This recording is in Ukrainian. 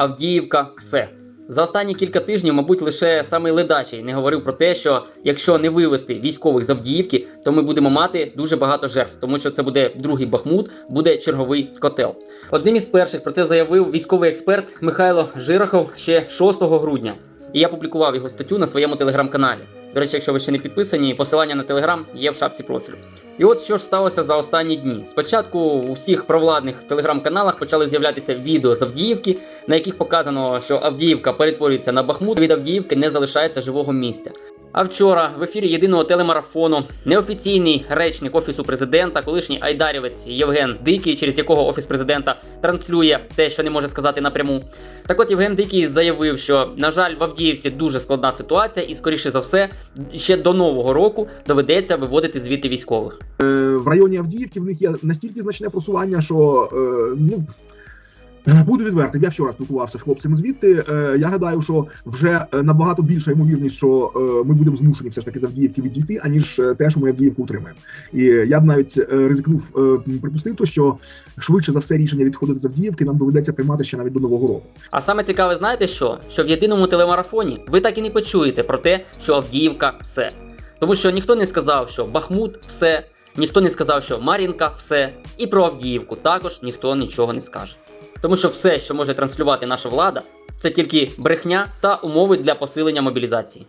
Авдіївка, все. За останні кілька тижнів, мабуть, лише самий ледачий не говорив про те, що якщо не вивести військових з Авдіївки, то ми будемо мати дуже багато жертв, тому що це буде другий Бахмут, буде черговий котел. Одним із перших про це заявив військовий експерт Михайло Жирохов ще 6 грудня. І я публікував його статтю на своєму телеграм-каналі. До речі, якщо ви ще не підписані, посилання на телеграм є в шапці профілю. І от що ж сталося за останні дні. Спочатку у всіх провладних телеграм-каналах почали з'являтися відео з Авдіївки, на яких показано, що Авдіївка перетворюється на Бахмут. Від Авдіївки не залишається живого місця. А вчора в ефірі єдиного телемарафону неофіційний речник офісу президента, колишній айдарівець Євген Дикий, через якого офіс президента транслює те, що не може сказати напряму. Так от Євген Дикий заявив, що на жаль, в Авдіївці дуже складна ситуація, і скоріше за все, ще до нового року доведеться виводити звідти військових. в районі Авдіївки в них є настільки значне просування, що е, ну. Е, Буду відвертим, я вчора спілкувався з хлопцями звідти. Е, я гадаю, що вже е, набагато більша ймовірність, що ми будемо змушені все ж таки з Авдіївки відійти, аніж те, що ми Авдіївку утримаємо. І я б навіть ризикнув припустити, що швидше за все рішення відходити з Авдіївки нам доведеться приймати ще навіть до нового року. А саме цікаве, знаєте що? Що в єдиному телемарафоні ви так і не почуєте про те, що Авдіївка все. Тому що ніхто не сказав, що Бахмут все, ніхто не сказав, що Мар'їнка все, і про Авдіївку також ніхто нічого не скаже. Тому що все, що може транслювати наша влада, це тільки брехня та умови для посилення мобілізації.